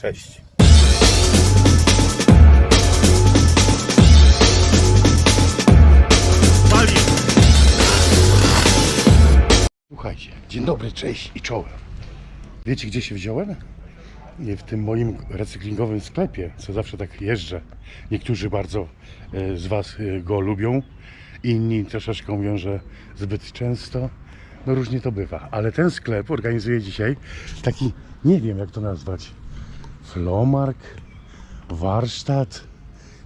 Cześć. Słuchajcie, dzień dobry, cześć i czołem. Wiecie gdzie się wziąłem? W tym moim recyklingowym sklepie, co zawsze tak jeżdżę. Niektórzy bardzo e, z Was e, go lubią, inni troszeczkę mówią, że zbyt często. No różnie to bywa, ale ten sklep organizuje dzisiaj taki, nie wiem jak to nazwać, flomark, warsztat,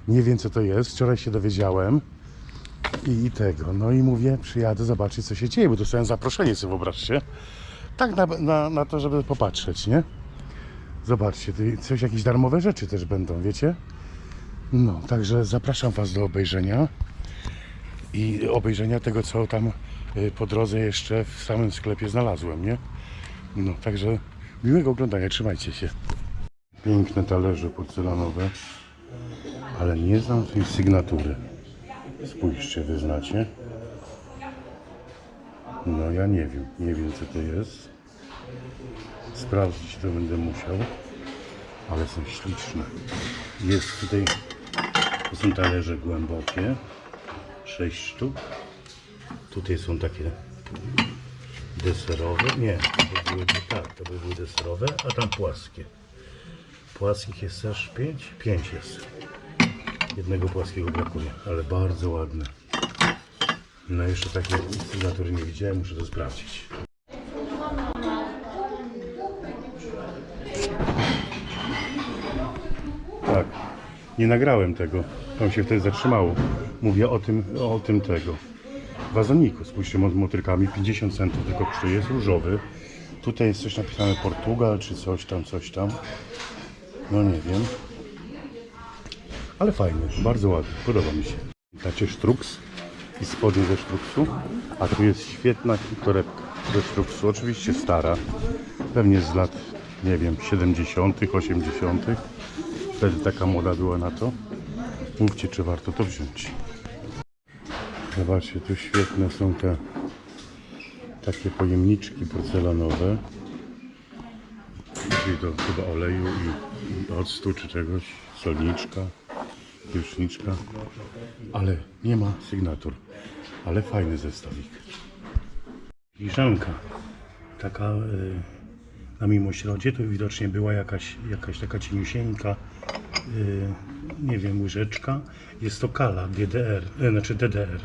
nie wiem co to jest, wczoraj się dowiedziałem i tego, no i mówię, przyjadę zobaczyć co się dzieje, bo dostałem zaproszenie, sobie wyobraźcie, tak na, na, na to, żeby popatrzeć, nie? Zobaczcie, coś, jakieś darmowe rzeczy też będą, wiecie? No, także zapraszam Was do obejrzenia i obejrzenia tego, co tam y, po drodze jeszcze w samym sklepie znalazłem, nie? No, także miłego oglądania, trzymajcie się. Piękne talerze porcelanowe, ale nie znam tej sygnatury. Spójrzcie, wy znacie? No ja nie wiem, nie wiem co to jest. Sprawdzić to będę musiał, ale są śliczne. Jest tutaj, to są talerze głębokie, 6 sztuk. Tutaj są takie deserowe, nie, to były, tak, to by były deserowe, a tam płaskie. Płaskich jest też 5? 5 jest. Jednego płaskiego brakuje, ale bardzo ładne. No jeszcze takie sygnatury nie widziałem, muszę to sprawdzić. Tak, nie nagrałem tego. Tam się wtedy zatrzymało. Mówię o tym, o tym tego. Wazoniku, spójrzcie, z motylkami, 50 centów tylko kosztuje, jest różowy. Tutaj jest coś napisane Portugal, czy coś tam, coś tam. No nie wiem. Ale fajny, bardzo ładny, podoba mi się. Dacie sztruks i spodnie ze sztruksu, a tu jest świetna torebka ze sztruksu, oczywiście stara, pewnie z lat, nie wiem, 70., 80. Wtedy taka moda była na to. Mówcie, czy warto to wziąć. Zobaczcie, tu świetne są te takie pojemniczki porcelanowe. Czyli do chyba oleju i, octu czy czegoś, solniczka, pieprzyniczka, ale nie ma sygnatur, ale fajny zestawik. Filiżanka, taka y, na mimośrodzie, to widocznie była jakaś, jakaś taka cieniusieńka, y, nie wiem, łyżeczka. Jest to kala DDR, y, znaczy DDR.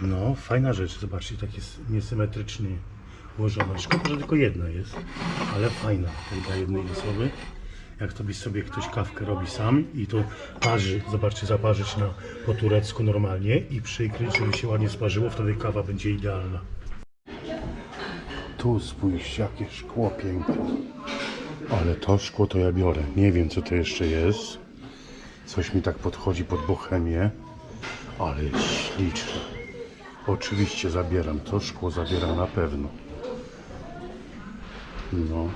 No, fajna rzecz, zobaczcie, tak jest niesymetrycznie ułożona. Szkoda, że tylko jedna jest, ale fajna, tak dla jednej osoby. Jak to sobie ktoś kawkę robi sam i to parzy, zobaczcie, zaparzyć na, po turecku normalnie i przykryć, żeby się ładnie sparzyło, wtedy kawa będzie idealna. Tu spójrzcie, jakie szkło piękne. Ale to szkło to ja biorę. Nie wiem, co to jeszcze jest. Coś mi tak podchodzi pod bohemię. Ale śliczne. Oczywiście zabieram. To szkło zabieram na pewno. No.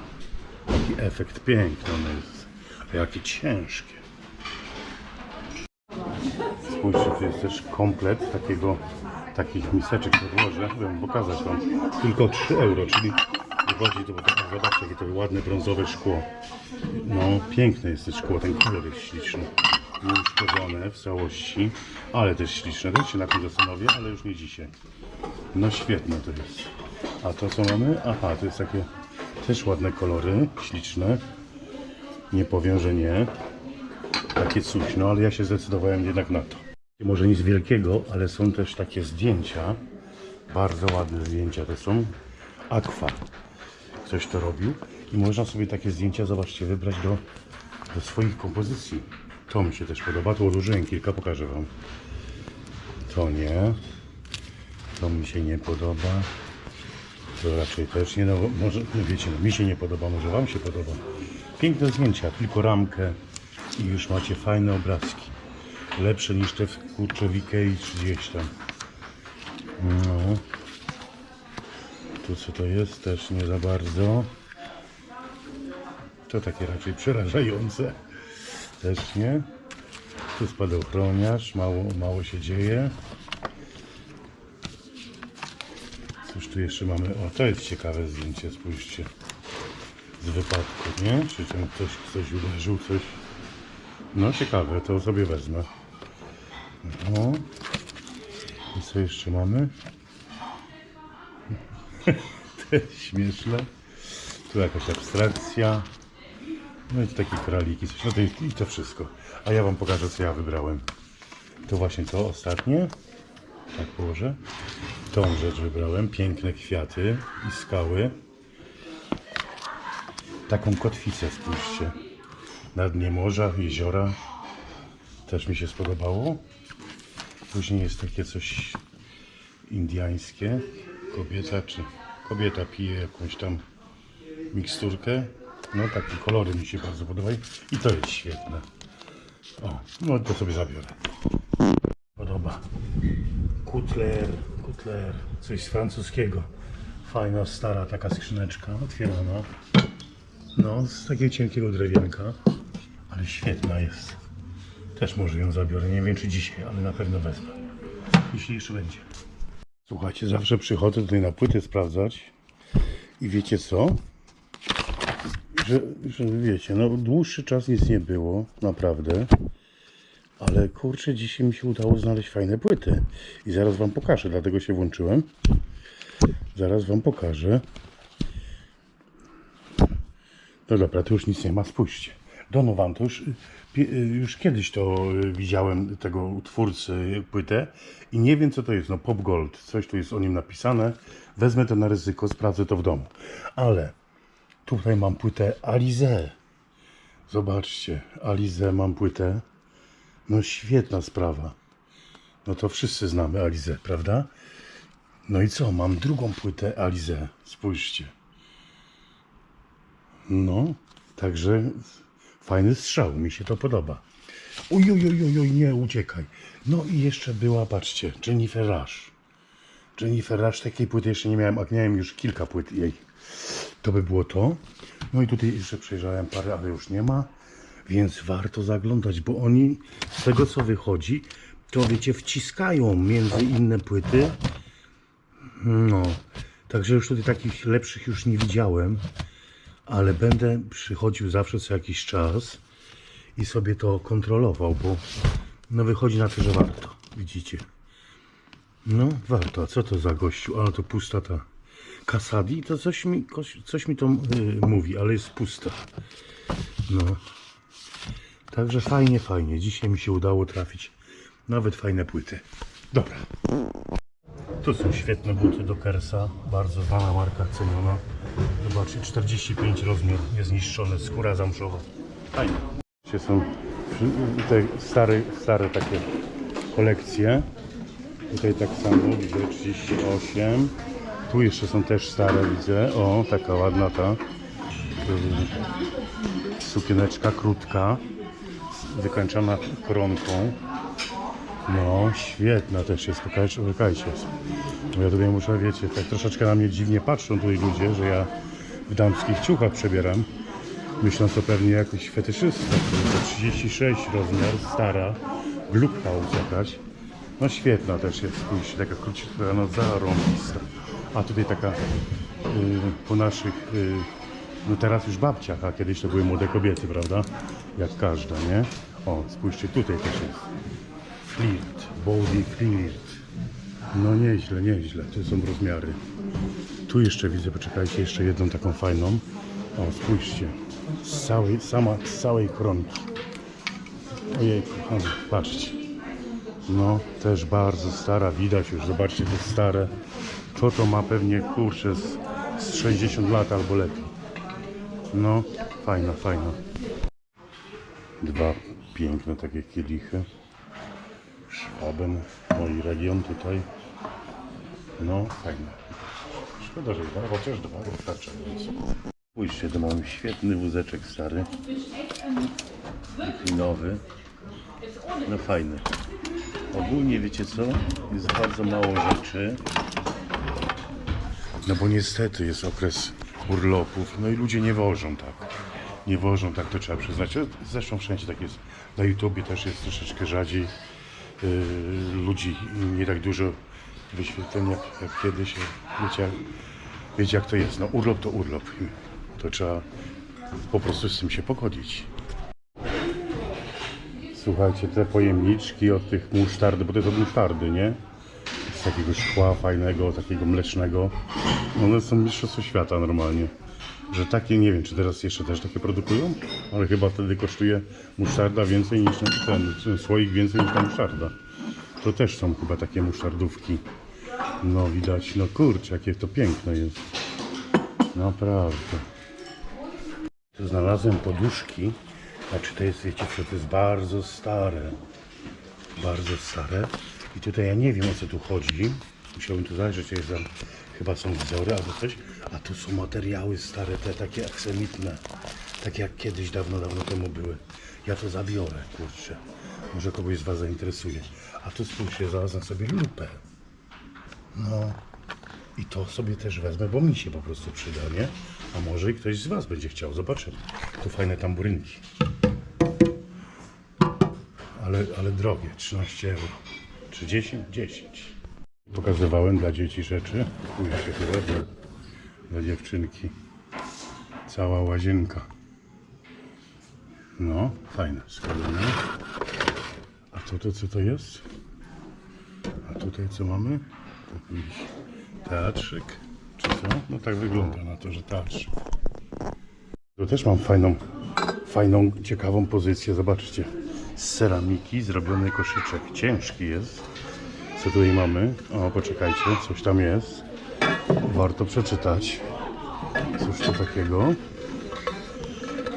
Taki efekt piękny ono jest. A jakie ciężkie. Spójrzcie, tu jest też komplet takiego, takich miseczek podłożę, bym pokazać Wam. Tylko 3 euro, czyli wychodzi to, bo to, zobaczcie jakie to ładne brązowe szkło. No, piękne jest to szkło, ten kolor jest śliczny. Nieuszkodzone w całości, ale też śliczne. Też się na tym zastanowię, ale już nie dzisiaj. No świetne to jest. A to co mamy? Aha, to jest takie też ładne kolory, śliczne. Nie powiem, że nie. Takie coś, no ale ja się zdecydowałem jednak na to. Może nic wielkiego, ale są też takie zdjęcia. Bardzo ładne zdjęcia to są. Aqua. Ktoś to robił. I można sobie takie zdjęcia, zobaczcie, wybrać do, do swoich kompozycji. To mi się też podoba. Tu odłożyłem kilka, pokażę Wam. To nie. To mi się nie podoba. To raczej też nie. No, może, no wiecie, no, mi się nie podoba, może Wam się podoba. Piękne zdjęcia, tylko ramkę i już macie fajne obrazki. Lepsze niż te w kurczę w Ikei czy gdzieś tam. No. Tu co to jest? Też nie za bardzo. To takie raczej przerażające. Też nie. Tu spadochroniarz, mało, mało się dzieje. Cóż tu jeszcze mamy? O, to jest ciekawe zdjęcie, spójrzcie. z wypadku, nie? Czy tam ktoś, ktoś uderzył, coś. No ciekawe, to sobie wezmę. No. I co jeszcze mamy? Te śmieszne. Tu jakaś abstrakcja. No i takie kraliki, coś. No to i to wszystko. A ja wam pokażę, co ja wybrałem. To właśnie to ostatnie. Tak położę. Tą rzecz wybrałem. Piękne kwiaty i skały. Taką kotwicę spójrzcie. Na dnie morza, jeziora. Też mi się spodobało. Później jest takie coś indiańskie. Kobieta czy kobieta pije jakąś tam miksturkę. No takie kolory mi się bardzo podobają. I to jest świetne. O, no to sobie zabiorę. Podoba. Kutler, kutler, coś z francuskiego. Fajna, stara taka skrzyneczka, otwierana. No, z takiego cienkiego drewienka, ale świetna jest. Też może ją zabiorę, nie wiem czy dzisiaj, ale na pewno wezmę. Jeśli jeszcze będzie. Słuchajcie, zawsze przychodzę tutaj na płyty sprawdzać i wiecie co? Że, że wiecie, no dłuższy czas nic nie było, naprawdę. Ale kurczę, dzisiaj mi się udało znaleźć fajne płyty. I zaraz wam pokażę, dlatego się włączyłem. Zaraz wam pokażę. No dobra, to już nic nie ma, spójrzcie. Donovan, to już, y, y, już kiedyś to y, widziałem tego twórcy płytę i nie wiem co to jest, no Pop Gold, coś tu jest o nim napisane. Wezmę to na ryzyko, sprawdzę to w domu. Ale tutaj mam płytę Alize. Zobaczcie, Alize mam płytę. No świetna sprawa. No to wszyscy znamy Alizę, prawda? No i co? Mam drugą płytę Alizę. Spójrzcie. No, także fajny strzał, mi się to podoba. Uj, uj, uj, nie uciekaj. No i jeszcze była, patrzcie, Jennifer Rush. Jennifer Rush, takiej płyty jeszcze nie miałem, a miałem już kilka płyt jej. To by było to. No i tutaj jeszcze przejrzałem parę, ale już nie ma. Więc warto zaglądać, bo oni z tego co wychodzi, to wiecie, wciskają między inne płyty. No, także już tutaj takich lepszych już nie widziałem, ale będę przychodził zawsze co jakiś czas i sobie to kontrolował, bo no wychodzi na to, że warto. Widzicie? No, warto. A co to za gościu? Ale to pusta ta Kasadi, to coś mi, coś mi to y, mówi, ale jest pusta. No. Także fajnie, fajnie. Dzisiaj mi się udało trafić nawet fajne płyty. Dobra. Tu są świetne buty do Kersa. Bardzo znana marka, ceniona. Zobaczcie, 45 rozmiar, niezniszczone, skóra zamszowa. Fajnie. Gdzie są te stare, stare takie kolekcje. Tutaj tak samo widzę 38. Tu jeszcze są też stare, widzę. O, taka ładna ta. y, Sukieneczka krótka, wykończona koronką. No, świetna też jest, pokażcie, pokażcie. Bo ja tutaj muszę, wiecie, tak troszeczkę na mnie dziwnie patrzą tutaj ludzie, że ja w damskich ciuchach przebieram. Myślą to pewnie jakiś fetyszystka, to 36 rozmiar, stara, Bloophouse jakaś. No świetna też jest, spójrzcie, taka króciutka, no zarąbista. A tutaj taka y, po naszych, y, no teraz już babciach, a kiedyś to były młode kobiety, prawda? Jak każda, nie? O, spójrzcie, tutaj też jest. Flirt, body flirt. No nieźle, nieźle, tu są rozmiary. Tu jeszcze widzę, poczekajcie, jeszcze jedną taką fajną. O, spójrzcie. Z całej, sama z całej koronki. Ojej, kochany, patrzcie. No, też bardzo stara, widać już, zobaczcie, to stare. To to ma pewnie, kurczę, z, z 60 lat albo lepiej. No, fajna, fajna. Dwa piękne takie kielichy. Szwaben, mój region tutaj. No, fajne. Szkoda, że dwa, chociaż dwa wystarczająco. Spójrzcie, to mam świetny wózeczek stary. Taki nowy. No fajny. Ogólnie wiecie co? Jest bardzo mało rzeczy. No bo niestety jest okres urlopów, no i ludzie nie wożą tak. Nie wożą tak, to trzeba przyznać. Zresztą wszędzie tak jest. Na YouTubie też jest troszeczkę rzadziej yy, ludzi, nie tak dużo wyświetleń jak, jak kiedyś. Wiecie, jak- wiecie jak to jest. No urlop to urlop. To trzeba po prostu z tym się pogodzić. Słuchajcie, te pojemniczki od tych musztardy, bo to od musztardy, nie? Z takiego szkła fajnego, takiego mlecznego. One są mistrzostwo świata normalnie. Że takie, nie wiem, czy teraz jeszcze też takie produkują, ale chyba wtedy kosztuje musztarda więcej niż ten, słoik więcej niż ta musztarda. To też są chyba takie musztardówki. No widać, no kurczę, jakie to piękne jest. Naprawdę. Znalazłem poduszki. Znaczy to jest, wiecie, to jest bardzo stare. Bardzo stare. I tutaj ja nie wiem o co tu chodzi. Musiałbym tu zajrzeć, jest tam, chyba są wzory albo coś. A tu są materiały stare, te takie aksamitne. Takie jak kiedyś, dawno, dawno temu były. Ja to zabiorę, kurczę. Może kogoś z Was zainteresuje. A tu spójrzcie, znalazłem sobie lupę. No. I to sobie też wezmę, bo mi się po prostu przyda, nie? A może i ktoś z Was będzie chciał. Zobaczymy. Tu fajne tamburynki. Ale, ale drogie. 13 euro. Czy 10? 10. Pokazywałem dla dzieci rzeczy. Spójrzcie chyba dla, dla dziewczynki. Cała łazienka. No, fajne. Skalone. A to, to co to jest? A tutaj co mamy? Jakiś teatrzyk, czy co? No tak wygląda na to, że teatrzyk. Tu też mam fajną, fajną, ciekawą pozycję. Zobaczcie. Z ceramiki zrobiony koszyczek. Ciężki jest. Co tutaj mamy? O, poczekajcie, coś tam jest. Warto przeczytać. Cóż to takiego?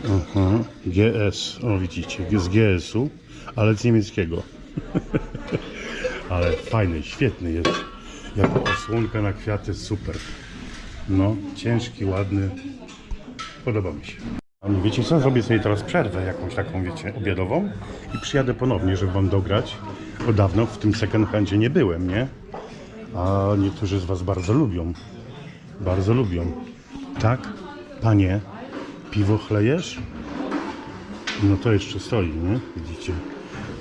Aha. GS. O, widzicie, z GS-u, ale z niemieckiego. Ale fajny, świetny jest. Jako osłonka na kwiaty, super. No, ciężki, ładny. Podoba mi się. Wiecie co? Zrobię sobie teraz przerwę jakąś taką, wiecie, obiadową i przyjadę ponownie, żeby wam dograć. Bo dawno w tym second handzie nie byłem, nie? A niektórzy z was bardzo lubią. Bardzo lubią. Tak? Panie, piwo chlejesz? No to jeszcze stoi, nie? Widzicie?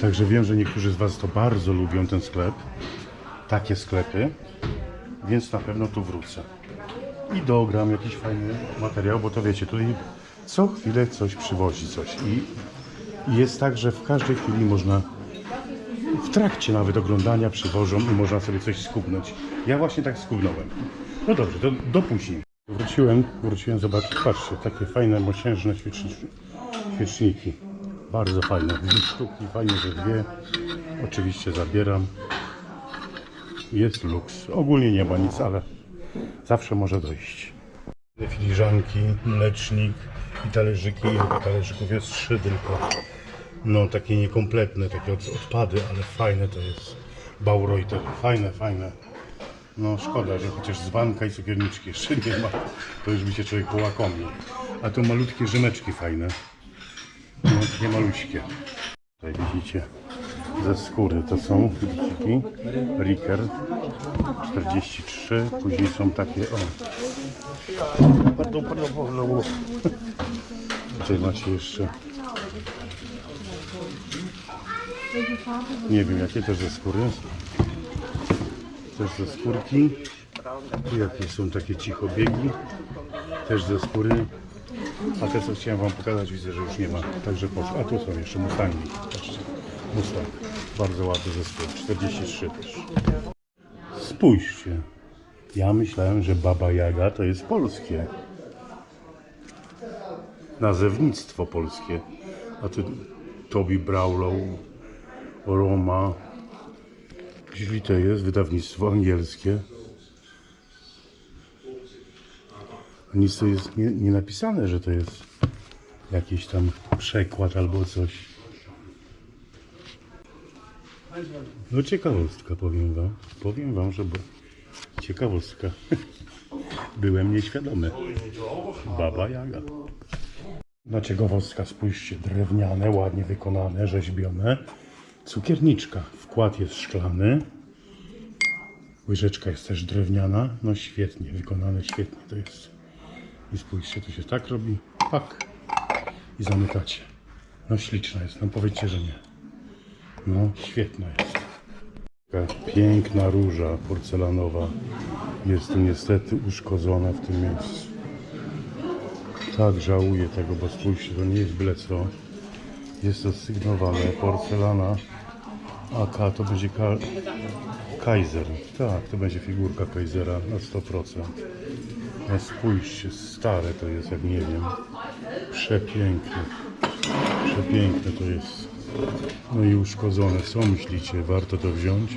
Także wiem, że niektórzy z Was to bardzo lubią ten sklep. Takie sklepy. Więc na pewno tu wrócę. I dogram jakiś fajny materiał, bo to wiecie, tutaj co chwilę coś przywozi coś. I, jest tak, że w każdej chwili można w trakcie nawet oglądania przywożą i można sobie coś skubnąć. Ja właśnie tak skubnąłem. No dobrze, do później. Wróciłem, wróciłem, zobaczcie, patrzcie, takie fajne, mosiężne świeczniki. świeczniki. Bardzo fajne, dwie sztuki, fajnie, że dwie. Oczywiście zabieram. Jest luks. Ogólnie nie ma nic, ale zawsze może dojść. Filiżanki, mlecznik i talerzyki. Talerzyków jest trzy tylko. No takie niekompletne, takie od, odpady, ale fajne to jest. Baureute, fajne, fajne. No szkoda, że chociaż dzbanka i cukierniczki jeszcze nie ma. To już by się człowiek połakomił. A tu malutkie rzymeczki fajne. No takie maluśkie. Tutaj widzicie ze skóry to są biciki. Riker 43. Później są takie o. Pardon. Tutaj macie jeszcze nie wiem jakie też ze skóry. Też ze skórki. Tu jakieś są takie cichobiegi. Też ze skóry. A te co chciałem wam pokazać widzę, że już nie ma. Także poszło. A tu są jeszcze Mustangi. Mustang. Bardzo ładny zespół. 43 też. Spójrzcie. Ja myślałem, że Baba Jaga to jest polskie. Nazewnictwo polskie. A tu Toby Braulow, Roma. Czyli to jest wydawnictwo angielskie. Nic tu jest nie, nie napisane, że to jest jakiś tam przekład albo coś. No ciekawostka powiem wam. Powiem wam, że bo... ciekawostka. Byłem nieświadomy. Baba Jaga. Na ciekawostka spójrzcie, drewniane, ładnie wykonane, rzeźbione. Cukierniczka. Wkład jest szklany. Łyżeczka jest też drewniana. No świetnie, wykonane świetnie to jest. I spójrzcie, to się tak robi. Pak. I zamykacie. No śliczna jest, no powiedzcie, że nie. No świetna jest. Taka piękna róża porcelanowa jest tu niestety uszkodzona w tym miejscu. tak żałuję tego, bo spójrzcie, to nie jest byle co. Jest to sygnowane, porcelana AK, to będzie ka Kaiser. Tak, to będzie figurka Kaisera na 100%. A spójrzcie, stare to jest, jak nie wiem. Przepiękne. Przepiękne to jest. No i uszkodzone. Co myślicie? Warto to wziąć?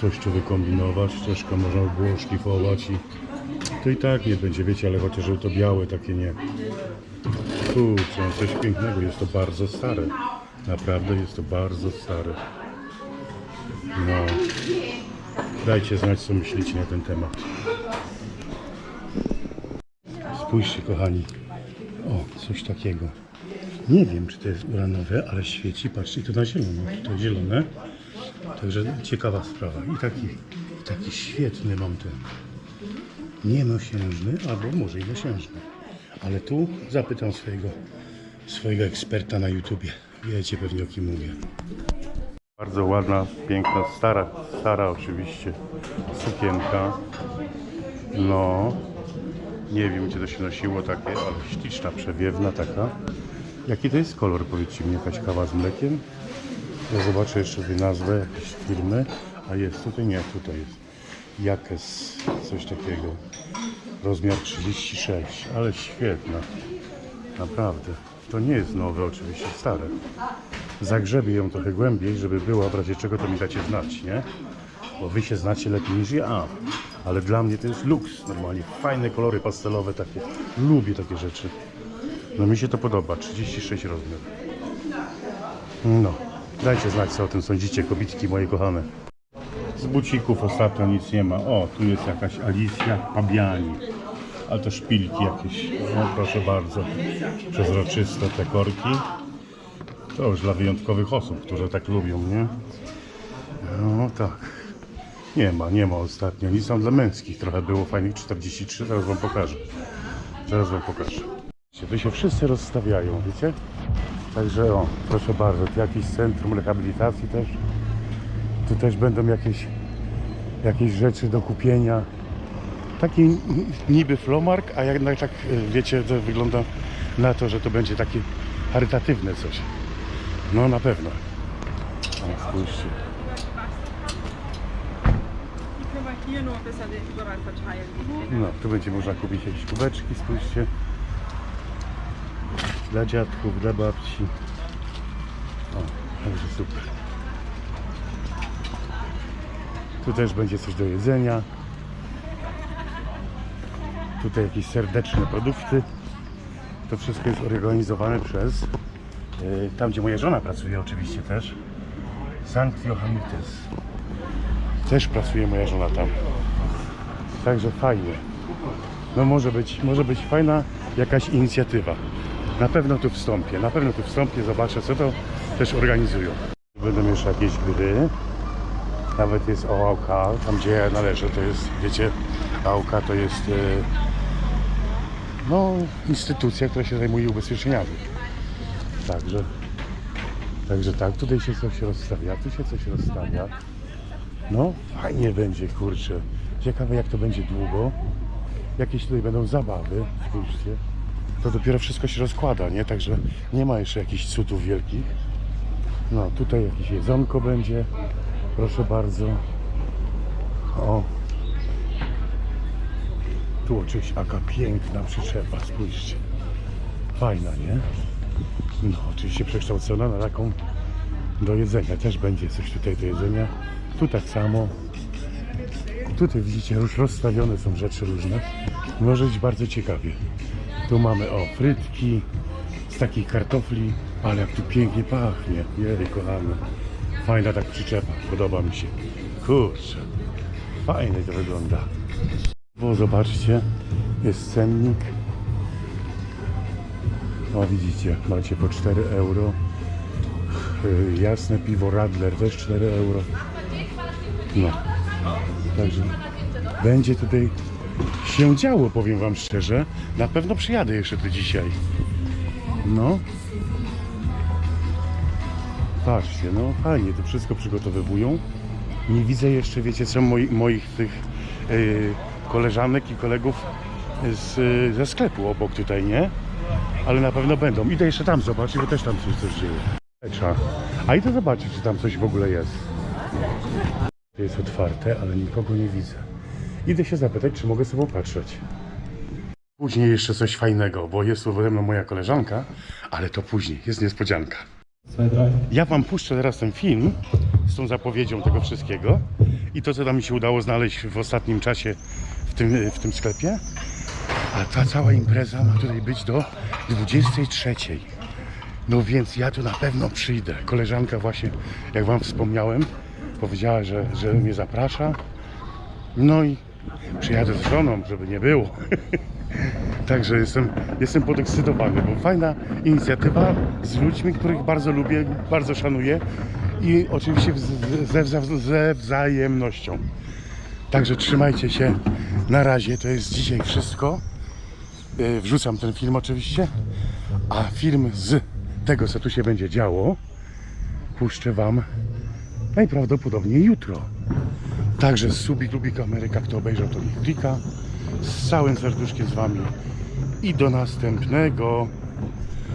Coś tu wykombinować? Troszkę można by było szlifować i to i tak nie będzie, wiecie, ale chociaż to białe takie nie. Kurczę, coś pięknego. Jest to bardzo stare. Naprawdę jest to bardzo stare. No. Dajcie znać, co myślicie na ten temat. Spójrzcie, kochani. O, coś takiego. Nie wiem, czy to jest uranowe, ale świeci. Patrzcie, to na zielono. To zielone. Także ciekawa sprawa. I taki, taki świetny mam ten. Niemosiężny, albo może i mosiężny. Ale tu zapytam swojego, swojego eksperta na YouTubie. Wiecie pewnie o kim mówię. Bardzo ładna, piękna, stara, stara oczywiście sukienka. No, nie wiem gdzie to się nosiło takie, ale śliczna, przewiewna taka. Jaki to jest kolor, powiedzcie mi, jakaś kawa z mlekiem? Ja zobaczę jeszcze sobie nazwę jakiejś firmy. A jest tutaj? Nie, tutaj jest. Jakes, coś takiego. Rozmiar 36, ale świetna. Naprawdę. To nie jest nowe, oczywiście stare. Zagrzebię ją trochę głębiej, żeby była, w razie czego to mi dacie znać, nie? Bo wy się znacie lepiej niż ja. Ale dla mnie to jest luks normalnie. Fajne kolory pastelowe takie. Lubię takie rzeczy. No mi się to podoba. 36 rozmiar. No. Dajcie znać, co o tym sądzicie, kobitki moje kochane. Z bucików ostatnio nic nie ma. O, tu jest jakaś Alicja Pabiani. Ale to szpilki jakieś. No proszę bardzo. Przezroczyste te korki. To już dla wyjątkowych osób, które tak lubią, nie? No tak. Nie ma, nie ma ostatnio. Nic tam dla męskich trochę było fajnych 43, teraz wam pokażę. Zaraz wam pokażę. Tu się wszyscy rozstawiają, wiecie? Także o, proszę bardzo, tu jakieś centrum rehabilitacji też. Tu też będą jakieś, jakieś rzeczy do kupienia. Taki niby flomark, a jednak tak e, wiecie, to wygląda na to, że to będzie takie charytatywne coś. No na pewno. O, spójrzcie. No, tu będzie można kupić jakieś kubeczki, spójrzcie. Dla dziadków, dla babci. O, także super. Tu też będzie coś do jedzenia. Tutaj jakieś serdeczne produkty. To wszystko jest organizowane przez yy, tam, gdzie moja żona pracuje oczywiście też. Sankt Johannites. Też pracuje moja żona tam. Także fajnie. No może być, może być fajna jakaś inicjatywa. Na pewno tu wstąpię, na pewno tu wstąpię, zobaczę co to też organizują. Będą jeszcze jakieś gry. Nawet jest OAK, tam gdzie ja należę, to jest, wiecie, AOK to jest e, no, instytucja, która się zajmuje ubezpieczeniami. Także, także tak, tutaj się coś rozstawia, tu się coś rozstawia. No, fajnie będzie, kurczę. Ciekawe jak to będzie długo. Jakieś tutaj będą zabawy, spójrzcie. To dopiero wszystko się rozkłada, nie? Także nie ma jeszcze jakichś cudów wielkich. No, tutaj jakieś jedzonko będzie. Proszę bardzo. O. Tu oczywiście jaka piękna przyczepa, spójrzcie. Fajna, nie? No, oczywiście przekształcona na taką do jedzenia. Też będzie coś tutaj do jedzenia. Tu tak samo. Tutaj widzicie, już rozstawione są rzeczy różne. Może być bardzo ciekawie. Tu mamy o frytki z takich kartofli, ale jak tu pięknie pachnie. Jej, kochane. Fajna tak przyczepa, podoba mi się. Kurczę, fajnie to wygląda. Bo zobaczcie, jest cennik. O widzicie, macie po 4 euro. Yy, Jasne piwo Radler też 4 euro. No. Także będzie tutaj się działo, powiem Wam szczerze. Na pewno przyjadę jeszcze tu dzisiaj. No. Patrzcie, no fajnie to wszystko przygotowywują. Nie widzę jeszcze, wiecie co, moi, moich tych yy, koleżanek i kolegów z, y, ze sklepu obok tutaj, nie? Ale na pewno będą. Idę jeszcze tam zobaczyć, bo też tam coś, coś dzieje. A idę zobaczyć, czy tam coś w ogóle jest. Jest otwarte, ale nikogo nie widzę. Idę się zapytać, czy mogę sobie popatrzeć. Później jeszcze coś fajnego, bo jest tu ze mną moja koleżanka, ale to później, jest niespodzianka. Ja wam puszczę teraz ten film z tą zapowiedzią tego wszystkiego i to, co nam mi się udało znaleźć w ostatnim czasie w tym, w tym sklepie. A ta cała impreza ma tutaj być do 23. No więc ja tu na pewno przyjdę. Koleżanka właśnie, jak wam wspomniałem, powiedziała, że, że mnie zaprasza. No i przyjadę z żoną, żeby nie było. Także jestem, jestem podekscytowany, bo fajna inicjatywa z ludźmi, których bardzo lubię, bardzo szanuję i oczywiście ze, ze, ze wzajemnością. Także trzymajcie się. Na razie to jest dzisiaj wszystko. Yy, Wrzucam ten film oczywiście, a film z tego, co tu się będzie działo, puszczę Wam najprawdopodobniej jutro. Także subik, lubik Ameryka, kto obejrzał to niech klika. Z całym serduszkiem z Wami i do następnego.